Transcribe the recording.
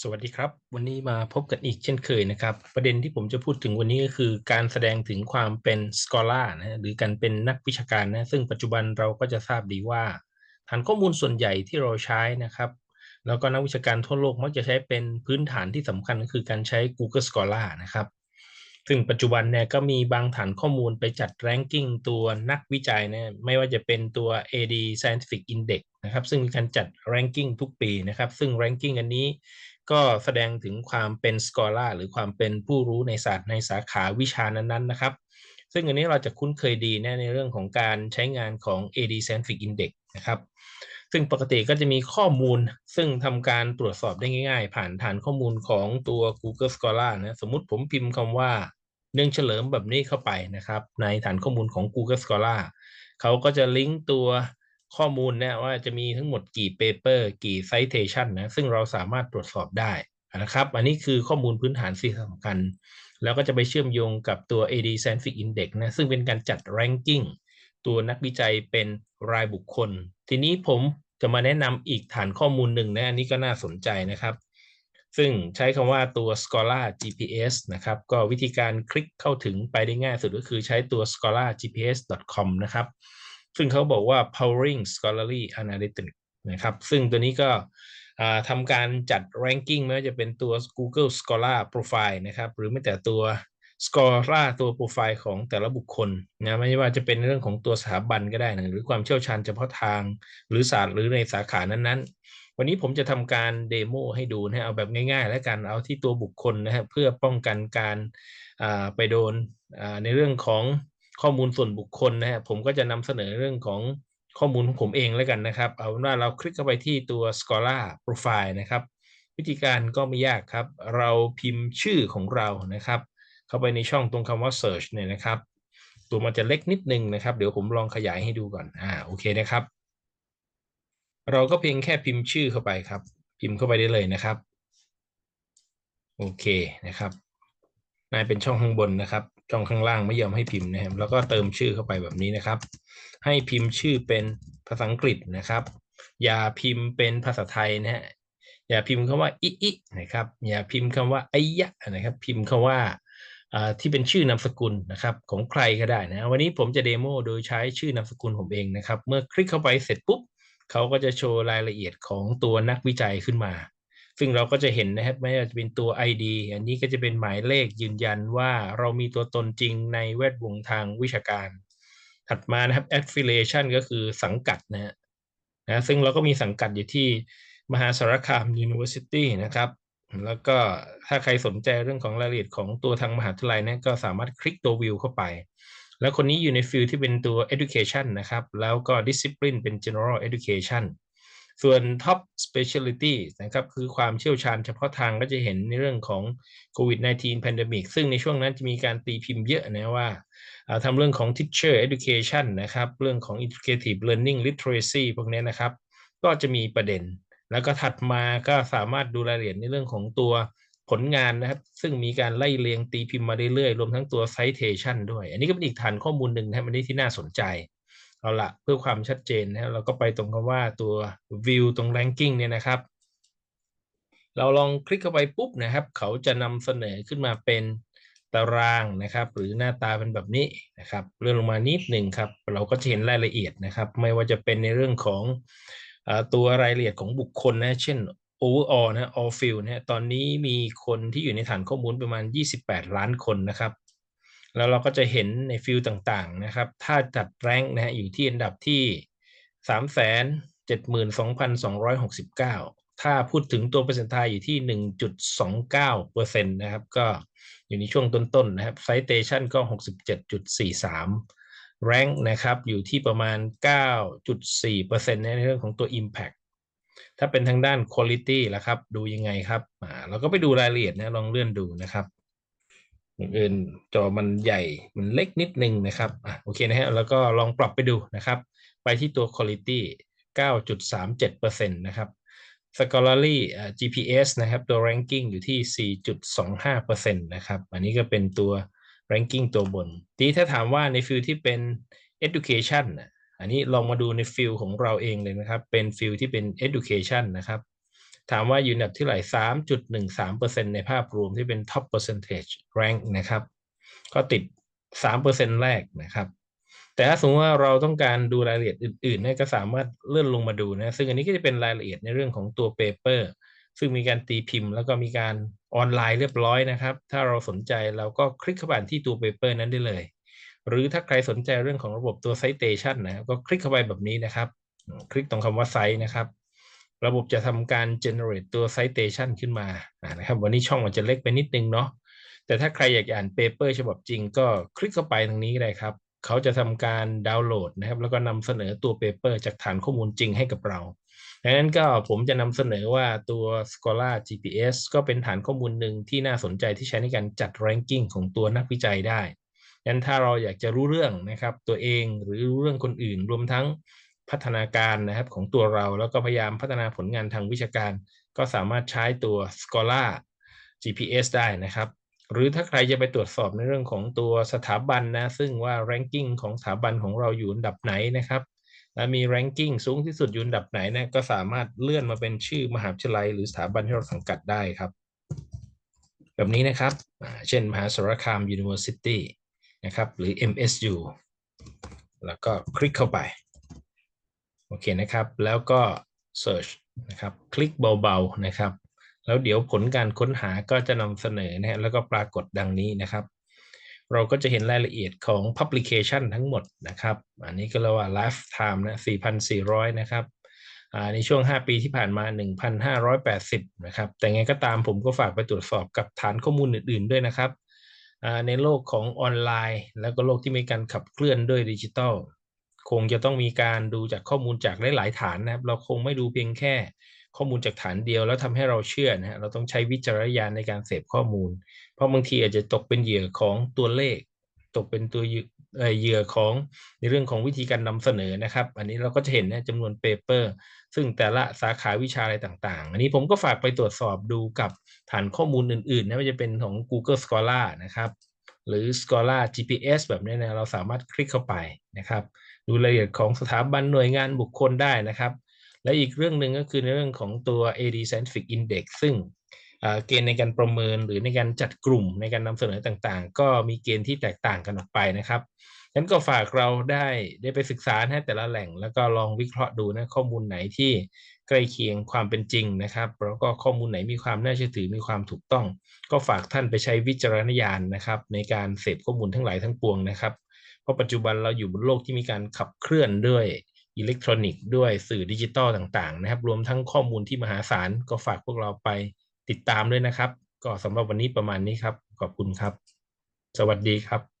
สวัสดีครับ วันนี้มาพบกันอีกเช่นเคยนะครับ ประเด็นที่ผมจะพูดถึงวันนี้ก็คือ การแสดงถึงความเป็นสกอล่านะหรือการเป็นนักวิชาการนะซึ่งปัจจุบันเราก็จะทราบดีว่าฐานข้อมูลส่วนใหญ่ที่เราใช้นะครับ แล้วก็นักวิชาการทั่วโลกมักจะใช้เป็นพื้นฐานที่สำคัญก็คือการใช้ Google Scholar นะครับ ซึ่งปัจจุบันเนี่ยก็มีบางฐานข้อมูลไปจัดแรงกิ้งตัวนักวิจัยนะไม่ว่าจะเป็นตัว AD Scientific Index นะครับซึ่งมีการจัดแรงกิ้งทุกปีนะครับซึ่งแรงกิ้งอันนี้ ก็แสดงถึงความเป็นสกอล่าหรือความเป็นผู้รู้ในศาสตร์ในสาขาวิชานั้นๆนะครับ ซึ่งอันนี้เราจะคุ้นเคยดีนในเรื่องของการใช้งานของ AD Scientific Index นะครับ ซึ่งปกติก็จะมีข้อมูลซึ่งทำการตรวจสอบได้ง่ายๆ ผ่านฐานข้อมูลของตัว Google Scholar นะสมมติผมพิมพ์คำว่าเนื่องเฉลิมแบบนี้เข้าไปนะครับ ในฐานข้อมูลของ Google Scholar เขาก็จะลิงก์ตัว ข้อมูลนะว่าจะมีทั้งหมดกี่เปเปอร์กี่ไซเทชันนะซึ่งเราสามารถตรวจสอบได้นะครับ อันนี้คือข้อมูลพื้นฐานที่สำคัญ แล้วก็จะไปเชื่อมโยงกับตัว AD Scientific Index นะซึ่งเป็นการจัด ranking ตัวนักวิจัยเป็นรายบุคคล ทีนี้ผมจะมาแนะนำอีกฐานข้อมูลหนึ่งนะ อันนี้ก็น่าสนใจนะครับ ซึ่งใช้คำว่าตัว Scholar GPS นะครับ ก็วิธีการคลิกเข้าถึงไปได้ง่ายสุดก็คือใช้ตัว scholargps.com นะครับ ซึ่งเขาบอกว่า powering scholarly analytics นะครับ ซึ่งตัวนี้ก็ทำการจัด ranking ไม่ว่าจะเป็นตัว Google Scholar Profile นะครับ หรือไม่แต่ตัว Scholar ตัวโปรไฟล์ของแต่ละบุคคลนะไม่ว่าจะเป็นเรื่องของตัวสถาบันก็ได้นะหรือความเชี่ยวชาญเฉพาะทาง หรือศาสตร์หรือในสาขานั้นๆ วันนี้ผมจะทำการเดโมให้ดูนะเอาแบบง่ายๆ แล้วกันเอาที่ตัวบุคคลนะครับเพื่อป้องกันการไปโดนในเรื่องของ ข้อมูลส่วนบุคคลนะฮะผมก็จะนำเสนอเรื่องของข้อมูลของผมเองแล้วกันนะครับ เอาว่าเราคลิกเข้าไปที่ตัว Scholar Profile นะครับ วิธีการก็ไม่ยากครับ เราพิมพ์ชื่อของเรานะครับ เข้าไปในช่องตรงคำว่า Search เนี่ยนะครับ ตัวมันจะเล็กนิดนึงนะครับ เดี๋ยวผมลองขยายให้ดูก่อนอ่าโอเคนะครับ เราก็เพียงแค่พิมพ์ชื่อเข้าไปครับ พิมพ์เข้าไปได้เลยนะครับ โอเคนะครับนายเป็นช่องข้างบนนะครับช่องข้างล่างไม่ยอมให้พิมพ์นะครับแล้วก็เติมชื่อเข้าไปแบบนี้นะครับ ให้พิมพ์ชื่อเป็นภาษาอังกฤษนะครับ อย่าพิมพ์เป็นภาษาไทยนะฮะอย่าพิมพ์คำว่าอิอินะครับ อย่าพิมพ์คำว่าไอยะนะครับ พิมพ์คำว่าที่เป็นชื่อนามสกุลนะครับของใครก็ได้นะ วันนี้ผมจะเดโมโดยใช้ชื่อนามสกุลผมเองนะครับ เมื่อคลิกเข้าไปเสร็จปุ๊บเขาก็จะโชว์รายละเอียดของตัวนักวิจัยขึ้นมา ซึ่งเราก็จะเห็นนะครับไม่ว่าจะเป็นตัว ID อันนี้ก็จะเป็นหมายเลขยืนยันว่าเรามีตัวตนจริงในแวดวงทางวิชาการ ถัดมานะครับ affiliation ก็คือสังกัดนะฮะนะซึ่งเราก็มีสังกัดอยู่ที่มหาสารคาม University นะครับ แล้วก็ถ้าใครสนใจเรื่องของรายละเอียดของตัวทางมหาวิทยาลัยนะก็สามารถคลิกตัววิวเข้าไป แล้วคนนี้อยู่ในฟิลที่เป็นตัว education นะครับ แล้วก็ discipline เป็น general education ส่วน top specialty นะครับคือความเชี่ยวชาญเฉพาะทางก็จะเห็นในเรื่องของโควิด -19 pandemic ซึ่งในช่วงนั้นจะมีการตีพิมพ์เยอะนะว่าทำเรื่องของ teacher education นะครับ เรื่องของ integrative learning literacy พวกนี้นะครับ ก็จะมีประเด็น แล้วก็ถัดมาก็สามารถดูรายละเอียดในเรื่องของตัวผลงานนะครับ ซึ่งมีการไล่เรียงตีพิมพ์มาเรื่อยๆ รวมทั้งตัว citation ด้วย อันนี้ก็เป็นอีกฐานข้อมูลหนึ่งนะครับอันนี้ที่น่าสนใจ เอาละเพื่อความชัดเจนนะเราก็ไปตรงคำว่าตัว view ตรง ranking เนี่ยนะครับ เราลองคลิกเข้าไปปุ๊บนะครับ เขาจะนำเสนอขึ้นมาเป็นตารางนะครับ หรือหน้าตาเป็นแบบนี้นะครับเลื่อนลงมานิดหนึ่งครับ เราก็จะเห็นรายละเอียดนะครับ ไม่ว่าจะเป็นในเรื่องของอตัวรายละเอียดของบุคคลนะ เช่น overall นะ all field นะตอนนี้มีคนที่อยู่ในฐานข้อมูลประมาณ 28 ล้านคนนะครับ แล้วเราก็จะเห็นในฟิลต่างๆนะครับ ถ้าจัดแรงนะฮะอยู่ที่อันดับที่สามแสนเจ็ดหมื่นสองพันสองร้อยหกสิบเก้าถ้าพูดถึงตัวเปอร์เซ็นต์ไทยอยู่ที่หนึ่งจุดสองเก้าเปอร์เซ็นต์นะครับ ก็อยู่ในช่วงต้นๆนะครับไซเตชันก็หกสิบเจ็ดจุดสี่สามแรงนะครับ อยู่ที่ประมาณเก้าจุดสี่เปอร์เซ็นต์ในเรื่องของตัว Impact ถ้าเป็นทางด้าน Quality ล่ะครับ ดูยังไงครับอ่าเราก็ไปดูรายละเอียดนะลองเลื่อนดูนะครับ อย่างอื่นจอมันใหญ่มันเล็กนิดนึงนะครับอะโอเคนะฮะแล้วก็ลองปรับไปดูนะครับ ไปที่ตัว quality 9.37%นะครับ scholarly GPS นะครับ ตัว ranking อยู่ที่ 4.25%นะครับ อันนี้ก็เป็นตัว ranking ตัวบน ทีถ้าถามว่าในฟิลที่เป็น education อันนี้ลองมาดูในฟิลของเราเองเลยนะครับ เป็นฟิลที่เป็น education นะครับ ถามว่าอยู่อันดับที่ไหร่3.13%ในภาพรวมที่เป็น top percentage rank นะครับ ก็ติด3%แรกนะครับ แต่ถ้าสมมติว่าเราต้องการดูรายละเอียดอื่นๆเนี่ยก็สามารถเลื่อนลงมาดูนะ ซึ่งอันนี้ก็จะเป็นรายละเอียดในเรื่องของตัว paper ซึ่งมีการตีพิมพ์ แล้วก็มีการออนไลน์เรียบร้อยนะครับ ถ้าเราสนใจเราก็คลิกเข้าไปที่ตัว paper นั้นได้เลย หรือถ้าใครสนใจเรื่องของระบบตัว citation นะก็คลิกเข้าไปแบบนี้นะครับ คลิกตรงคำว่า cite นะครับ ระบบจะทำการ generate ตัว citation ขึ้นมานะครับ วันนี้ช่องมันจะเล็กไปนิดนึงเนาะแต่ถ้าใครอยากอ่านเปเปอร์ฉบับจริงก็คลิกเข้าไปตรงนี้เลยครับ เขาจะทำการดาวน์โหลดนะครับ แล้วก็นำเสนอตัวเปเปอร์จากฐานข้อมูลจริงให้กับเราดังนั้นก็ผมจะนำเสนอว่าตัว Scholar GPS ก็เป็นฐานข้อมูลหนึ่งที่น่าสนใจที่ใช้ในการจัด ranking ของตัวนักวิจัยได้ดังนั้นถ้าเราอยากจะรู้เรื่องนะครับตัวเองหรือรู้เรื่องคนอื่นรวมทั้ง พัฒนาการนะครับของตัวเราแล้วก็พยายามพัฒนาผลงานทางวิชาการ ก็สามารถใช้ตัว Scholar GPS ได้นะครับ หรือถ้าใครจะไปตรวจสอบในเรื่องของตัวสถาบันนะ ซึ่งว่า ranking ของสถาบันของเราอยู่อันดับไหนนะครับและมี ranking สูงที่สุดอยู่อันดับไหนนะก็สามารถเลื่อนมาเป็นชื่อมหาวิทยาลัย หรือสถาบันที่เราสังกัดได้ครับ แบบนี้นะครับ เช่น มหาสารคาม University นะครับ หรือ MSU แล้วก็คลิกเข้าไป โอเคนะครับ แล้วก็ search นะครับ คลิกเบาๆนะครับ แล้วเดี๋ยวผลการค้นหาก็จะนำเสนอนะฮะแล้วก็ปรากฏดังนี้นะครับ เราก็จะเห็นรายละเอียดของ publication ทั้งหมดนะครับ อันนี้ก็เรียกว่า lifetime นะ 4,400 นะครับในช่วง 5 ปีที่ผ่านมา 1,580 นะครับ แต่ไงก็ตามผมก็ฝากไปตรวจสอบกับฐานข้อมูลอื่น ๆ ด้วยนะครับ ในโลกของออนไลน์ แล้วก็โลกที่มีการขับเคลื่อนด้วยดิจิทัล คงจะต้องมีการดูจากข้อมูลจากหลายๆฐานนะครับ เราคงไม่ดูเพียงแค่ข้อมูลจากฐานเดียวแล้วทำให้เราเชื่อนะฮะเราต้องใช้วิจารณญาณในการเสพข้อมูล เพราะบางทีอาจจะตกเป็นเหยื่อของตัวเลข ตกเป็นตัวเหยื่อของในเรื่องของวิธีการนำเสนอนะครับ อันนี้เราก็จะเห็นนะจำนวนเปเปอร์ ซึ่งแต่ละสาขาวิชาอะไรต่างๆ อันนี้ผมก็ฝากไปตรวจสอบดูกับฐานข้อมูลอื่นๆนะว่าจะเป็นของ Google Scholar นะครับ หรือ Scholar GPS แบบนี้นะเราสามารถคลิกเข้าไปนะครับ ดูรายละเอียดของสถาบันหน่วยงานบุคคลได้นะครับ และอีกเรื่องหนึ่งก็คือในเรื่องของตัว AD Scientific Index ซึ่งเกณฑ์ในการประเมินหรือในการจัดกลุ่มในการนำเสนอต่างๆ ก็มีเกณฑ์ที่แตกต่างกันออกไปนะครับ นั้นก็ฝากเราได้ได้ไปศึกษาให้แต่ละแหล่ง แล้วก็ลองวิเคราะห์ดูนะข้อมูลไหนที่ใกล้เคียงความเป็นจริงนะครับ แล้วก็ข้อมูลไหนมีความน่าเชื่อถือมีความถูกต้อง ก็ฝากท่านไปใช้วิจารณญาณนะครับ ในการเสพข้อมูลทั้งหลายทั้งปวงนะครับเพราะปัจจุบันเราอยู่บนโลกที่มีการขับเคลื่อนด้วยอิเล็กทรอนิกส์ด้วยสื่อดิจิตอลต่างๆ นะครับ รวมทั้งข้อมูลที่มหาศาลก็ฝากพวกเราไปติดตามด้วยนะครับ ก็สำหรับวันนี้ประมาณนี้ครับ ขอบคุณครับ สวัสดีครับ